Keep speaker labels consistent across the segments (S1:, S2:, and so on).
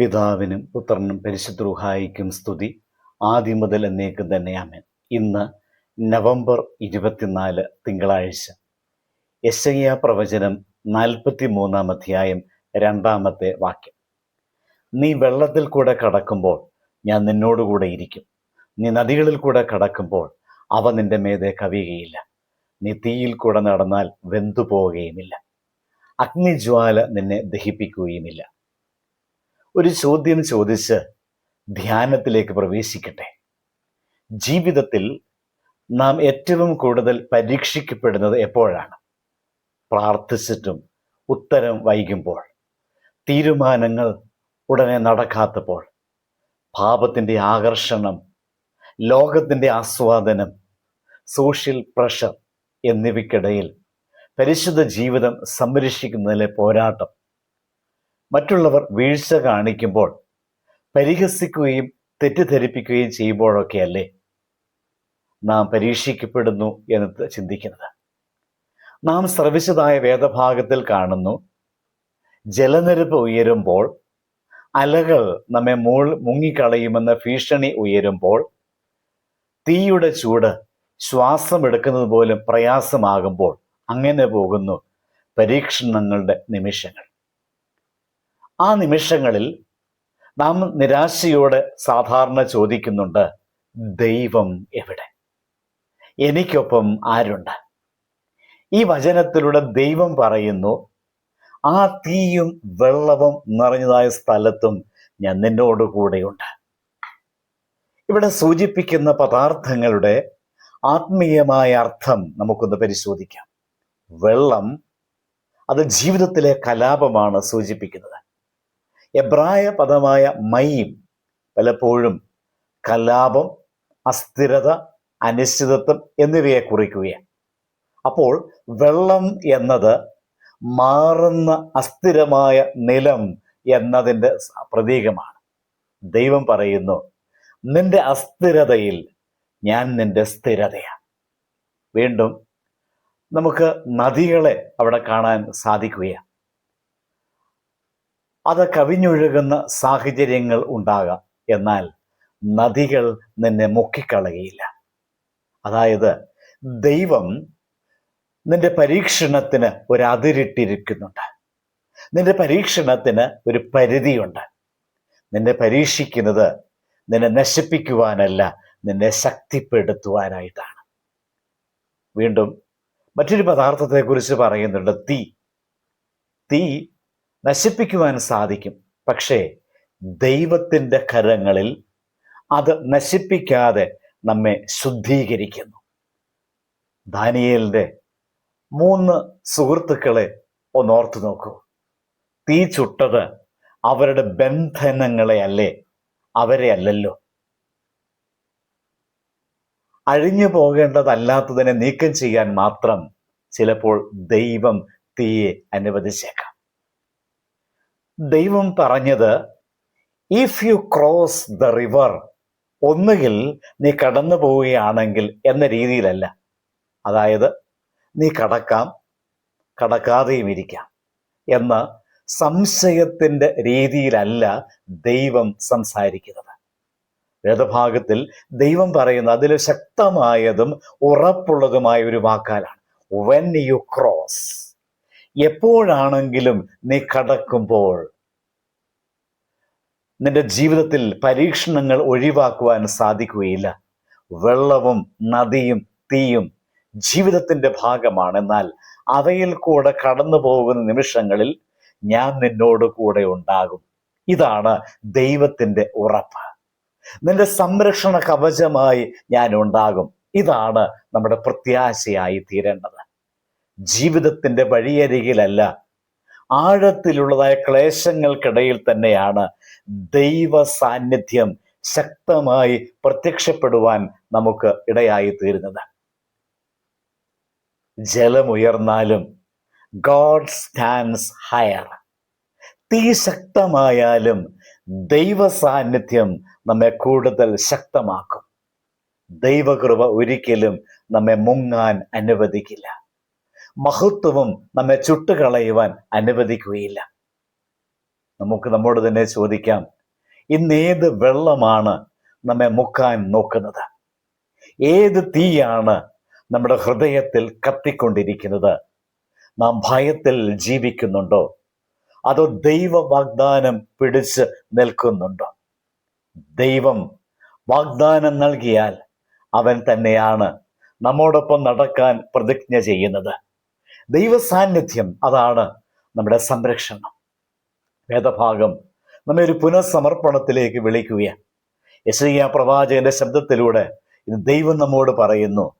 S1: പിതാവിനും പുത്രനും പരിശുദ്ധ റുഹായിക്കും സ്തുതി. ആദ്യം മുതൽ എന്നേക്കും തന്നെ ആമേൻ. ഇന്ന് നവംബർ ഇരുപത്തിനാല് തിങ്കളാഴ്ച. യശയ്യ പ്രവചനം നാൽപ്പത്തി മൂന്നാം അധ്യായം രണ്ടാമത്തെ വാക്യം. നീ വെള്ളത്തിൽ കൂടെ കടക്കുമ്പോൾ ഞാൻ നിന്നോടുകൂടെ ഇരിക്കും. നീ നദികളിൽ കൂടെ കടക്കുമ്പോൾ അവ നിന്റെ മേതെ കവിയുകയില്ല. നീ തീയിൽ കൂടെ നടന്നാൽ വെന്തു പോവുകയുമില്ല അഗ്നിജ്വാല നിന്നെ ദഹിപ്പിക്കുകയുമില്ല. ഒരു ചോദ്യം ചോദിച്ച് ധ്യാനത്തിലേക്ക് പ്രവേശിക്കട്ടെ. ജീവിതത്തിൽ നാം ഏറ്റവും കൂടുതൽ പരീക്ഷിക്കപ്പെടുന്നത് എപ്പോഴാണ്? പ്രാർത്ഥിച്ചിട്ടും ഉത്തരം വൈകുമ്പോൾ തീരുമാനങ്ങൾ ഉടനെ നടക്കാത്തപ്പോൾ പാപത്തിന്റെ ആകർഷണം ലോകത്തിന്റെ ആസ്വാദനം സോഷ്യൽ പ്രഷർ എന്നിവയ്ക്കിടയിൽ പരിശുദ്ധ ജീവിതം സംരക്ഷിക്കുന്നതിലെ പോരാട്ടം മറ്റുള്ളവർ വീഴ്ച കാണിക്കുമ്പോൾ പരിഹസിക്കുകയും തെറ്റിദ്ധരിപ്പിക്കുകയും ചെയ്യുമ്പോഴൊക്കെയല്ലേ നാം പരീക്ഷിക്കപ്പെടുന്നു എന്ന് ചിന്തിക്കുന്നത്. നാം ശ്രവിച്ചതായ വേദഭാഗത്തിൽ കാണുന്നു. ജലനിരപ്പ് ഉയരുമ്പോൾ അലകൾ നമ്മെ മൂൾ മുങ്ങിക്കളയുമെന്ന ഭീഷണി ഉയരുമ്പോൾ തീയുടെ ചൂട് ശ്വാസം എടുക്കുന്നത് പോലും പ്രയാസമാകുമ്പോൾ അങ്ങനെ പോകുന്നു പരീക്ഷണങ്ങളുടെ നിമിഷങ്ങൾ. ആ നിമിഷങ്ങളിൽ നാം നിരാശയോടെ സാധാരണ ചോദിക്കുന്നുണ്ട് ദൈവം എവിടെ? എനിക്കൊപ്പം ആരുണ്ട്? ഈ വചനത്തിലൂടെ ദൈവം പറയുന്നു ആ തീയും വെള്ളവും നിറഞ്ഞതായ സ്ഥലത്തും ഞാൻ നിന്നോട് കൂടെയുണ്ട്. ഇവിടെ സൂചിപ്പിക്കുന്ന പദാർത്ഥങ്ങളുടെ ആത്മീയമായ അർത്ഥം നമുക്കൊന്ന് പരിശോധിക്കാം. വെള്ളം അത് ജീവിതത്തിലെ കലാപമാണ് സൂചിപ്പിക്കുന്നത്. എബ്രായ പദമായ മൈം പലപ്പോഴും കലാപം അസ്ഥിരത അനിശ്ചിതത്വം എന്നിവയെ കുറിക്കുകയാണ്. അപ്പോൾ വെള്ളം എന്നത് മാറുന്ന അസ്ഥിരമായ നിലം എന്നതിന്റെ പ്രതീകമാണ്. ദൈവം പറയുന്നു നിന്റെ അസ്ഥിരതയിൽ ഞാൻ നിന്റെ സ്ഥിരതയാണ്. വീണ്ടും നമുക്ക് നദികളെ അവിടെ കാണാൻ സാധിക്കുകയാണ്. അത് കവിഞ്ഞൊഴുകുന്ന സാഹചര്യങ്ങൾ ഉണ്ടാകാം. എന്നാൽ നദികൾ നിന്നെ മുക്കിക്കളയില്ല അതായത് ദൈവം നിന്റെ പരീക്ഷണത്തിന് ഒരു അതിരിട്ടിരിക്കുന്നുണ്ട്. നിന്റെ പരീക്ഷണത്തിന് ഒരു പരിധിയുണ്ട്. നിന്നെ പരീക്ഷിക്കുന്നത് നിന്നെ നശിപ്പിക്കുവാനല്ല നിന്നെ ശക്തിപ്പെടുത്തുവാനായിട്ടാണ്. വീണ്ടും മറ്റൊരു പദാർത്ഥത്തെക്കുറിച്ച് പറയുന്നുണ്ട്. തീ. തീ നശിപ്പിക്കുവാൻ സാധിക്കും. പക്ഷേ ദൈവത്തിന്റെ കരങ്ങളിൽ അത് നശിപ്പിക്കാതെ നമ്മെ ശുദ്ധീകരിക്കുന്നു. ദാനിയേലിന്റെ മൂന്ന് സുഹൃത്തുക്കളെ ഒന്നോർത്തു നോക്കൂ. തീ ചുട്ടത് അവരുടെ ബന്ധനങ്ങളെ അല്ലേ? അവരെ അല്ലല്ലോ. അഴിഞ്ഞു പോകേണ്ടതല്ലാത്തതിനെ നീക്കം ചെയ്യാൻ മാത്രം ചിലപ്പോൾ ദൈവം തീയെ അനുവദിച്ചേക്കാം. ദൈവം പറഞ്ഞത് if you cross the river ഒന്നുകിൽ നീ കടന്നു പോവുകയാണെങ്കിൽ എന്ന രീതിയിലല്ല. അതായത് നീ കടക്കാം കടക്കാതെയും ഇരിക്കാം എന്ന സംശയത്തിന്റെ രീതിയിലല്ല ദൈവം സംസാരിക്കുന്നത്. വേദഭാഗത്തിൽ ദൈവം പറയുന്ന അതിൽ ശക്തമായതും ഉറപ്പുള്ളതുമായ ഒരു വാക്കാലാണ്. വെൻ യു ക്രോസ് എപ്പോഴാണെങ്കിലും നീ കടക്കുമ്പോൾ നിന്റെ ജീവിതത്തിൽ പരീക്ഷണങ്ങൾ ഒഴിവാക്കുവാൻ സാധിക്കുകയില്ല. വെള്ളവും നദിയും തീയും ജീവിതത്തിന്റെ ഭാഗമാണ് എന്നാൽ അവയിൽ കൂടെ കടന്നു പോകുന്ന നിമിഷങ്ങളിൽ ഞാൻ നിന്നോട് കൂടെ ഉണ്ടാകും. ഇതാണ് ദൈവത്തിന്റെ ഉറപ്പ്. നിന്റെ സംരക്ഷണ കവചമായി ഞാൻ ഉണ്ടാകും. ഇതാണ് നമ്മുടെ പ്രത്യാശയായി തീരേണ്ടത്. ജീവിതത്തിന്റെ വഴിയരികിലല്ല. ആഴത്തിലുള്ളതായ ക്ലേശങ്ങൾക്കിടയിൽ തന്നെയാണ് ദൈവ സാന്നിധ്യം ശക്തമായി പ്രത്യക്ഷപ്പെടുവാൻ നമുക്ക് ഇടയായി തീരുന്നത് ജലമുയർന്നാലും ഗോഡ് സ്റ്റാൻഡ്സ് ഹയർ തീ ശക്തമായാലും ദൈവ സാന്നിധ്യം നമ്മെ കൂടുതൽ ശക്തമാക്കും. ദൈവകൃപ ഒരിക്കലും നമ്മെ മുങ്ങാൻ അനുവദിക്കില്ല. മഹത്വവും നമ്മെ ചുട്ടുകളയുവാൻ അനുവദിക്കുകയില്ല. നമുക്ക് നമ്മോട് തന്നെ ചോദിക്കാം ഇന്ന് ഏത് വെള്ളമാണ് നമ്മെ മുക്കാൻ നോക്കുന്നത്? ഏത് തീയാണ് നമ്മുടെ ഹൃദയത്തിൽ കത്തിക്കൊണ്ടിരിക്കുന്നത്? നാം ഭയത്തിൽ ജീവിക്കുന്നുണ്ടോ? അതോ ദൈവ വാഗ്ദാനം പിടിച്ച് നിൽക്കുന്നുണ്ടോ? ദൈവം വാഗ്ദാനം നൽകിയാൽ അവൻ തന്നെയാണ് നമ്മോടൊപ്പം നടക്കാൻ പ്രതിജ്ഞ ചെയ്യുന്നത്. ദൈവ സാന്നിധ്യം അതാണ് നമ്മുടെ സംരക്ഷണം. വേദഭാഗം നമ്മെ ഒരു പുനഃസമർപ്പണത്തിലേക്ക് വിളിക്കുകയാണ്. യശ്രീയ പ്രവാചകന്റെ ശബ്ദത്തിലൂടെ ഇത് ദൈവം നമ്മോട് പറയുന്നു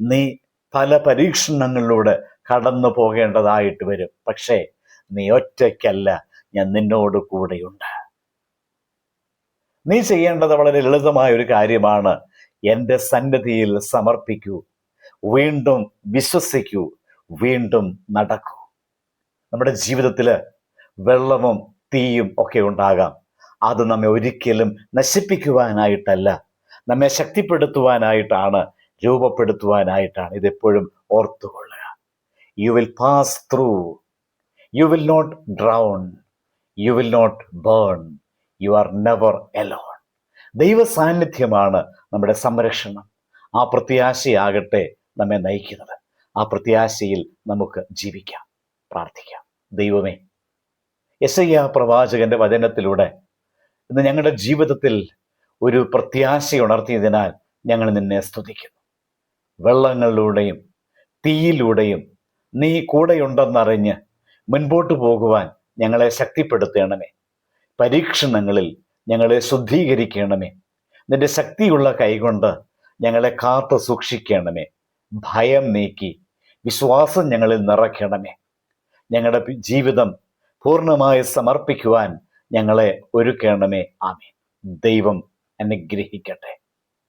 S1: നീ പല പരീക്ഷണങ്ങളിലൂടെ കടന്നു പോകേണ്ടതായിട്ട് വരും. പക്ഷേ നീ ഒറ്റയ്ക്കല്ല ഞാൻ നിന്നോട് കൂടെയുണ്ട്. നീ ചെയ്യേണ്ടത് വളരെ ലളിതമായ ഒരു കാര്യമാണ് എന്റെ സന്നദ്ധിയിൽ സമർപ്പിക്കൂ വീണ്ടും വിശ്വസിക്കൂ വീണ്ടും നടക്കൂ. നമ്മുടെ ജീവിതത്തിൽ വെള്ളവും തീയും ഒക്കെ ഉണ്ടാകാം. അത് നമ്മെ ഒരിക്കലും നശിപ്പിക്കുവാനായിട്ടല്ല നമ്മെ ശക്തിപ്പെടുത്തുവാനായിട്ടാണ് രൂപപ്പെടുത്തുവാനായിട്ടാണ് ഇതെപ്പോഴും ഓർത്തുകൊള്ളുക. You will pass through you will not drown you will not burn you are never alone ദൈവ സാന്നിധ്യമാണ് നമ്മുടെ സംരക്ഷണം. ആ പ്രത്യാശയാകട്ടെ നമ്മെ നയിക്കുന്നത്. ആ പ്രത്യാശയിൽ നമുക്ക് ജീവിക്കാം പ്രാർത്ഥിക്കാം. ദൈവമേ എസ് ഐ ആ പ്രവാചകന്റെ വചനത്തിലൂടെ ഇന്ന് ഞങ്ങളുടെ ജീവിതത്തിൽ ഒരു പ്രത്യാശ ഉണർത്തിയതിനാൽ ഞങ്ങൾ നിന്നെ സ്തുതിക്കുന്നു. വെള്ളങ്ങളിലൂടെയും തീയിലൂടെയും നീ കൂടെയുണ്ടെന്നറിഞ്ഞ് മുൻപോട്ട് പോകുവാൻ ഞങ്ങളെ ശക്തിപ്പെടുത്തണമേ. പരീക്ഷണങ്ങളിൽ ഞങ്ങളെ ശുദ്ധീകരിക്കണമേ. നിന്റെ ശക്തിയുള്ള കൈകൊണ്ട് ഞങ്ങളെ കാത്തു സൂക്ഷിക്കണമേ. ഭയം നീക്കി വിശ്വാസം ഞങ്ങളിൽ നിറയ്ക്കണമേ. ഞങ്ങളുടെ ജീവിതം പൂർണമായി സമർപ്പിക്കുവാൻ ഞങ്ങളെ ഒരുക്കണമേ. ആമേ ദൈവം അനുഗ്രഹിക്കട്ടെ.